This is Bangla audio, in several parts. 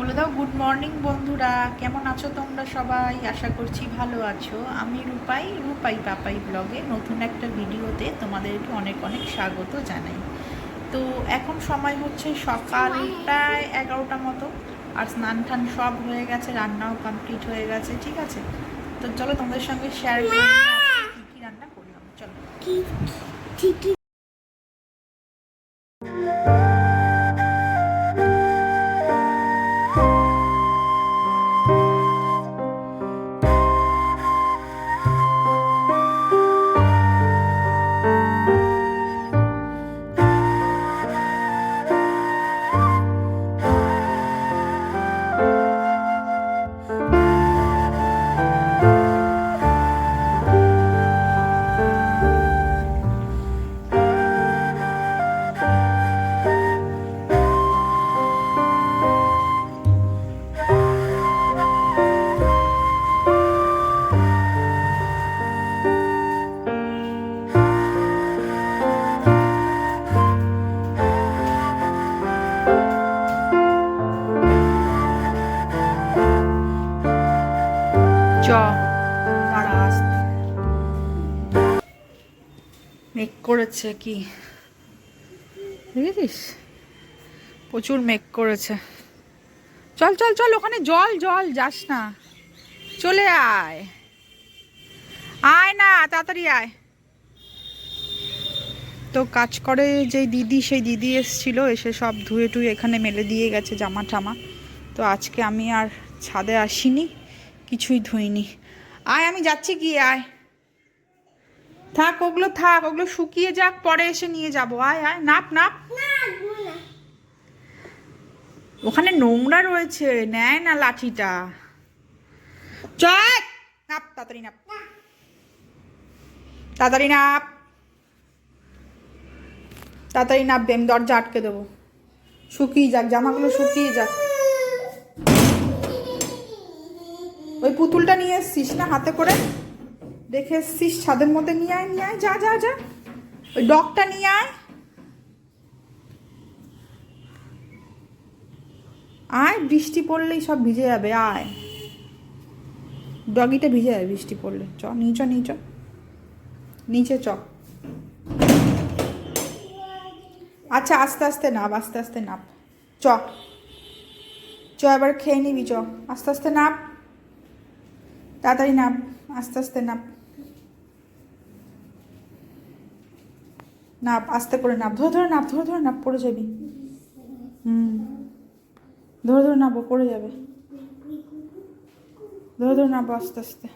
বলে দাও গুড মর্নিং বন্ধুরা কেমন আছো তোমরা সবাই? আশা করছি ভালো আছো। আমি রূপাই রূপাই পাপাই ব্লগে নতুন একটা ভিডিওতে তোমাদেরকে অনেক অনেক স্বাগত জানাই। তো এখন সময় হচ্ছে সকাল প্রায় এগারোটা মতো আর স্নান টান সব হয়ে গেছে রান্নাও কমপ্লিট হয়ে গেছে ঠিক আছে? তো চলো তোমাদের সঙ্গে শেয়ার করে কী কী রান্না করলাম চলো। করেছে কি? দেখেছিস? প্রচুর মেঘ করেছে। চল চল চল, ওখানে জল জল, যাস না। চলে আয়। আয় না, তাড়াতাড়ি আয়। তো কাজ করে যে দিদি, সেই দিদি এসছিল, এসে সব ধুয়ে টুয়ে এখানে মেলে দিয়ে গেছে জামা টামা। তো আজকে আমি আর ছাদে আসিনি, কিছুই ধুইনি। আয়, আমি যাচ্ছি কি আয়। থাক, ওগুলো থাক, ওগুলো শুকিয়ে যাক, পরে এসে নিয়ে যাব। আয় আয়, নাপ নাপ। ওখানে নোংরা রয়েছে, নেয় না লাঠিটা। চল, নাপ, তাড়াতাড়ি নাপ। তাড়াতাড়ি নাপ। তাড়াতাড়ি নাপবে আমি দরজা আটকে দেবো। শুকিয়ে যাক, জামাগুলো শুকিয়ে যাক। ওই পুতুলটা নিয়ে এসছিস না হাতে করে? দেখে এসছিস, ছাদের মধ্যে নিয়ে আয় নিয়ে আয়, যা যা যা। ওই ডগটা নিয়ে আয়। আয়, বৃষ্টি পড়লেই সব ভিজে যাবে, আয়। ডগিটা ভিজে যাবে বৃষ্টি পড়লে। চ নিচ নিচ নিচে চ। আচ্ছা আস্তে আস্তে নাপ, আস্তে আস্তে নাপ। চ। চ, এবার খেয়ে নিবি, চ। আস্তে আস্তে নাপ। তাড়াতাড়ি নাপ, আস্তে আস্তে নাপ। নাপ, আস্তে করে নাপ, ধরে ধরে নাপ, ধরে ধরে নাপ, পড়ে যাবি। হুম। ধরে ধরে নাপ পড়ে যাবে। ধরে ধরে নাপ আস্তে আস্তে।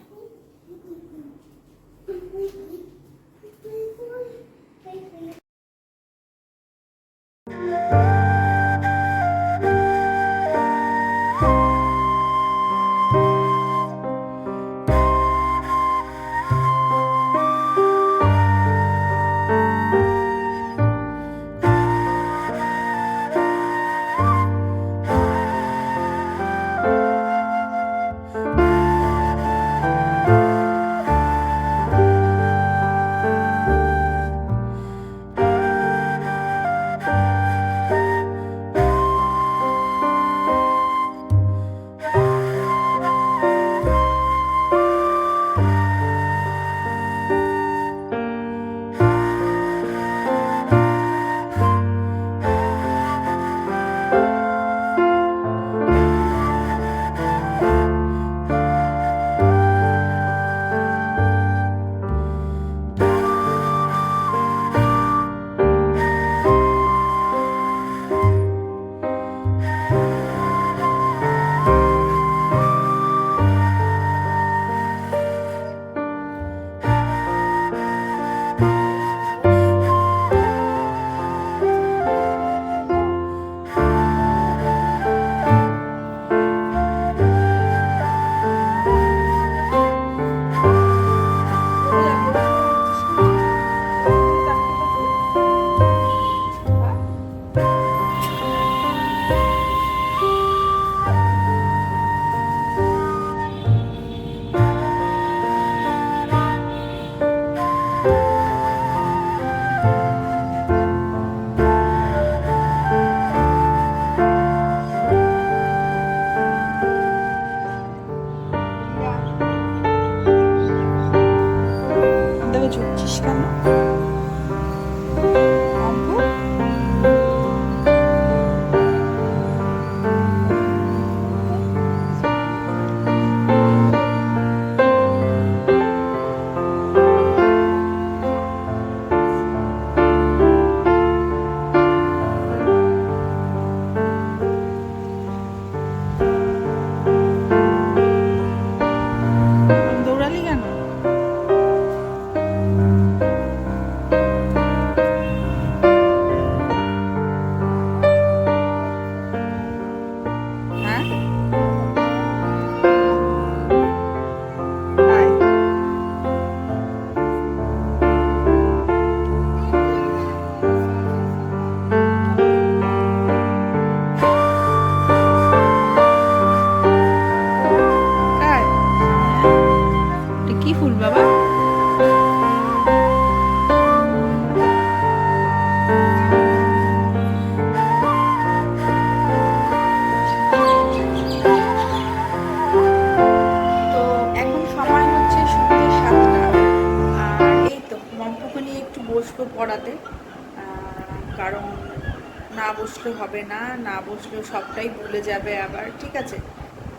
না বসলে হবে না না বসলে সবটাই ভুলে যাবে আবার ঠিক আছে?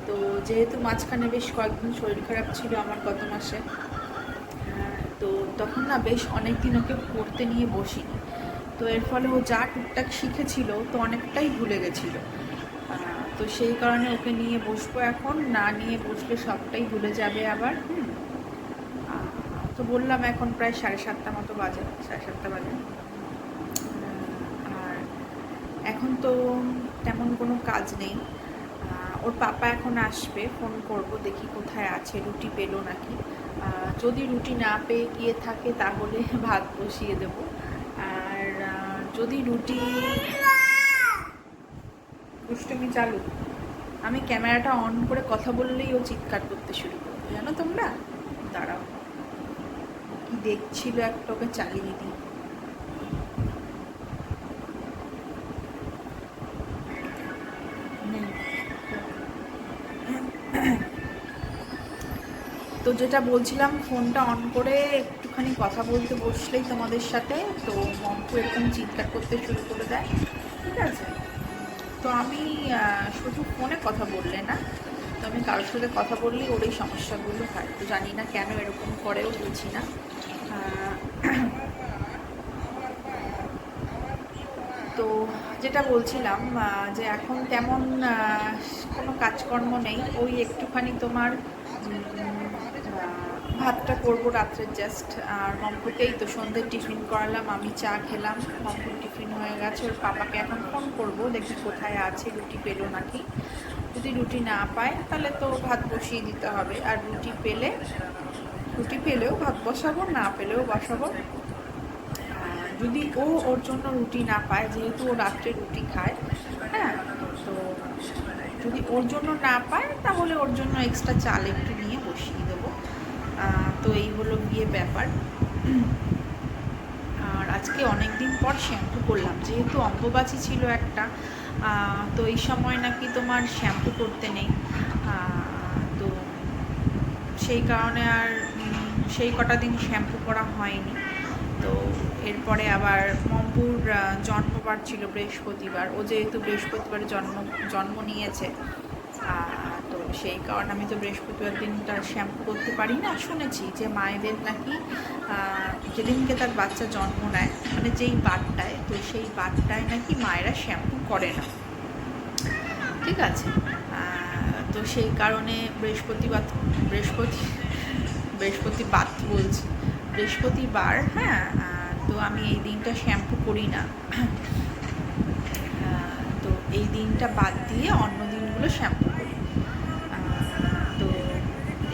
তো যেহেতু মাঝখানে বেশ কয়েকদিন শরীর খারাপ ছিল আমার গত মাসে আহ, তো তখন না বেশ অনেক দিন ওকে পড়তে নিয়ে বসিনি। তো এর ফলে ও যা টুকটাক শিখেছিল তো অনেকটাই ভুলে গেছিল। তো সেই কারণে ওকে নিয়ে বসবো এখন না নিয়ে বসলে সবটাই ভুলে যাবে আবার হুম? তো বললাম এখন প্রায় সাড়ে সাতটা মতো বাজে সাড়ে সাতটা বাজে। এখন তো তেমন কোনো কাজ নেই। ওর পাপা এখন আসবে ফোন করব, দেখি কোথায় আছে, রুটি পেল নাকি। যদি রুটি না পেয়ে গিয়ে থাকে তাহলে ভাত বসিয়ে দেব। আর যদি রুটি দুষ্টমি চালু, আমি ক্যামেরাটা অন করে কথা বললেই ও চিৎকার করতে শুরু করবে। জানো তোমরা? দাঁড়াও। কি দেখছিল একটা ওকে চালিয়ে দিই নেই। তো যেটা বলছিলাম, ফোনটা অন করে একটুখানি কথা বলতে বসলেই তোমাদের সাথে, তো মম্পু এরকম চিৎকার করতে শুরু করে দেয়, ঠিক আছে? তো আমি শুধু ফোনে কথা বললে না, তো আমি কারোর সাথে কথা বললেই ওর এই সমস্যাগুলো হয়। তো জানি না কেন এরকম করেও বুঝি না। তো যেটা বলছিলাম যে এখন তেমন কোনো কাজকর্ম নেই, ওই একটুখানি তোমার ভাতটা করব রাত্রের জাস্ট আর মম্পুকেই তো সন্ধ্যে টিফিন করালাম, আমি চা খেলাম মম্পুর টিফিন হয়ে গেছে, ওর পাপাকে এখন ফোন করব, দেখি কোথায় আছে, রুটি পেল নাকি। যদি রুটি না পায়, তাহলে তো ভাত বসিয়ে দিতে হবে, আর রুটি পেলে, রুটি পেলেও ভাত বসাবো, না পেলেও বসাবো। যদি ও ওর জন্য রুটি না পায়, যেহেতু ও রাত্রে রুটি খায় হ্যাঁ তো যদি ওর জন্য না পায়, তাহলে ওর জন্য এক্সট্রা চাল একটু নিয়ে বসিয়ে দেবো। তো এই হলো গিয়ে ব্যাপার। আর আজকে অনেক দিন পর শ্যাম্পু করলাম, যেহেতু অম্বুবাচী ছিল একটা তো এই সময় নাকি তোমার শ্যাম্পু করতে নেই। তো সেই কারণে আর সেই কটা দিন শ্যাম্পু করা হয়নি। তো এরপরে আবার মম্পুর জন্মবার ছিল বৃহস্পতিবার। ও যেহেতু বৃহস্পতিবার জন্ম জন্ম নিয়েছে তো সেই কারণে আমি তো বৃহস্পতিবার দিনটা শ্যাম্পু করতে পারি না। শুনেছি যে মায়েদের নাকি যেদিনকে তার বাচ্চা জন্ম নেয় মানে যেই বারটায়, তো সেই বারটায় নাকি মায়েরা শ্যাম্পু করে না। ঠিক আছে? তো সেই কারণে বৃহস্পতিবার, বৃহস্পতি, বৃহস্পতিবার বলছি, বৃহস্পতিবার হ্যাঁ তো আমি এই দিনটা শ্যাম্পু করি না। তো এই দিনটা বাদ দিয়ে অন্য দিনগুলো শ্যাম্পু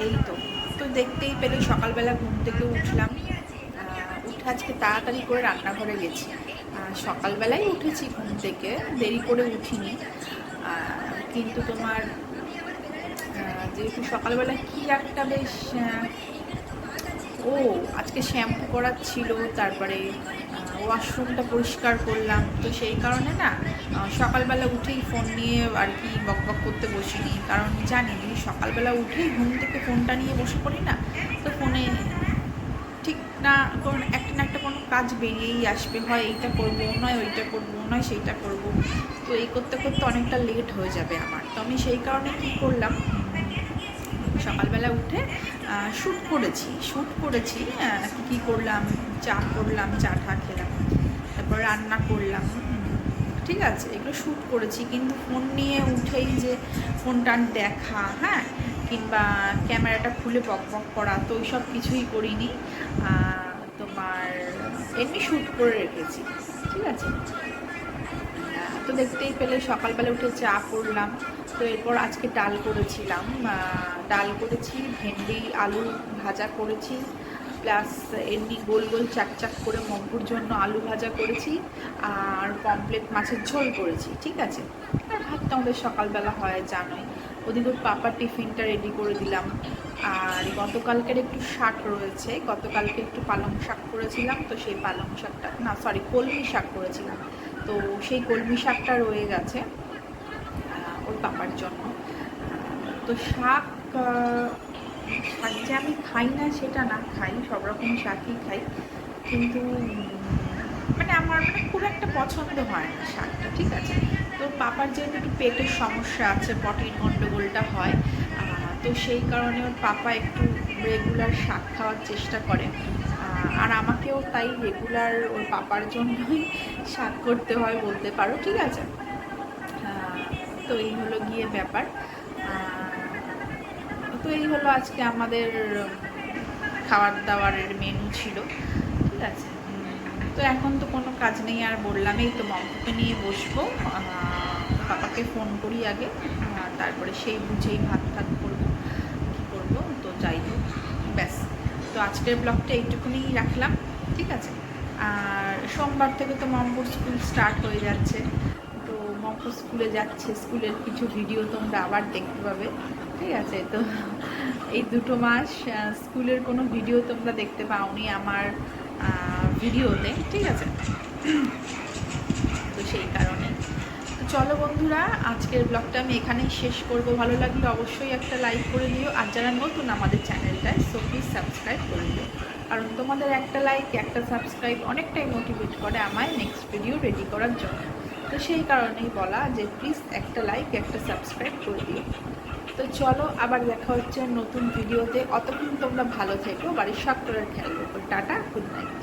এই তো। তো দেখতেই পেলে সকালবেলা ঘুম থেকে উঠলাম। উঠে আজকে তাড়াতাড়ি করে রান্নাঘরে গেছি। আহ, সকালবেলায় উঠেছি ঘুম থেকে দেরি করে উঠিনি। কিন্তু তোমার যেহেতু সকালবেলা কি একটা বেশ ও আজকে শ্যাম্পু করার ছিল তারপরে ওয়াশরুমটা পরিষ্কার করলাম। তো সেই কারণে না সকালবেলা উঠেই ফোন নিয়ে আর কি বক বক করতে বসিনি। কারণ জানি যদি সকালবেলা উঠেই ঘুম থেকে ফোনটা নিয়ে বসে পড়ি না, তো ফোনে ঠিক না কোন একটা না একটা কোনো কাজ বেরিয়েই আসবে। হয় এইটা করব, নয় ওইটা করব, নয় সেইটা করব। তো এই করতে করতে অনেকটা লেট হয়ে যাবে আমার। তো আমি সেই কারণে কী করলাম, সকালবেলা উঠে শ্যুট করেছি। শ্যুট করেছি কী করলাম চা করলাম, চা ঠা খেলাম, তারপর রান্না করলাম। ঠিক আছে, এগুলো শ্যুট করেছি, কিন্তু ফোন নিয়ে উঠেই যে ফোনটা দেখা হ্যাঁ? কিংবা ক্যামেরাটা খুলে বক বক করা, তো সব কিছুই করিনি। তোমার এমনি শ্যুট করে রেখেছি, ঠিক আছে? তো দেখতেই পেলে সকালবেলা উঠে চা করলাম। তো এরপর আজকে ডাল করেছিলাম। ডাল করেছি, ভেন্ডি, আলু ভাজা করেছি। প্লাস এমনি গোল গোল চাকচাক করে মম্পুর জন্য আলু ভাজা করেছি আর পমপ্লেট মাছের ঝোল করেছি, ঠিক আছে? আর ভাতটা আমাদের সকালবেলা হয়, জানোই। ওদিকে ওর পাপার টিফিনটা রেডি করে দিলাম। আর গতকালকের একটু শাক রয়েছে, গতকালকে একটু পালং শাক করেছিলাম, তো সেই পালং শাকটা, না সরি কলমি শাক করেছিলাম। তো সেই কলমি শাকটা রয়ে গেছে ওর পাপার জন্য। তো শাক শাক যে আমি খাই না, সেটা না খাই, সব রকম শাকই খাই। কিন্তু মানে আমার মানে খুব একটা পছন্দ হয় না শাকটা, ঠিক আছে? তো পাপার যেহেতু একটু পেটের সমস্যা আছে পটির গণ্ডগোলটা হয় তো সেই কারণে ওর পাপা একটু রেগুলার শাক খাওয়ার চেষ্টা করে। আর আমাকেও তাই রেগুলার ওর পাপার জন্যই শাক করতে হয় বলতে পারো, ঠিক আছে? তো এই হলো গিয়ে ব্যাপার। তো এই হলো আজকে আমাদের খাবার দাবারের মেনু ছিল। ঠিক আছে? তো এখন তো কোনো কাজ নেই, আর বললাম এই তো মমকে নিয়ে বসবো। পাপাকে ফোন করি আগে। তারপরে সেই বুঝেই ভাত টাত করব, কী করব, তো যাই হোক, ব্যাস। তো আজকের ব্লগটা এইটুকুনি রাখলাম, ঠিক আছে? আর সোমবার থেকে তো মম্পুর স্কুল স্টার্ট হয়ে যাচ্ছে। তো মম্পুর স্কুলে যাচ্ছে, স্কুলের কিছু ভিডিও তোমরা আবার দেখতে পাবে। ঠিক আছে। তো এই দুটো মাস স্কুলের কোনো ভিডিও তোমরা দেখতে পাওনি আমার ভিডিওতে, ঠিক আছে? তো সেই কারণে। তো চলো বন্ধুরা, আজকের ব্লগটা আমি এখানেই শেষ করব। ভালো লাগলে অবশ্যই একটা লাইক করে দিও। আর যারা নতুন আমাদের চ্যানেলটায় সো প্লিজ সাবস্ক্রাইব করে দিও। কারণ তোমাদের একটা লাইক একটা সাবস্ক্রাইব অনেকটাই মোটিভেট করে আমায় নেক্সট ভিডিও রেডি করার জন্য। তো সেই কারণেই বলা যে প্লিজ একটা লাইক একটা সাবস্ক্রাইব করে দিও। তো চলো আবার দেখা হচ্ছে নতুন ভিডিওতে। অতক্ষণ তোমরা ভালো থেকো, বাড়ির সব করার খেয়াল রাখো। Tata good night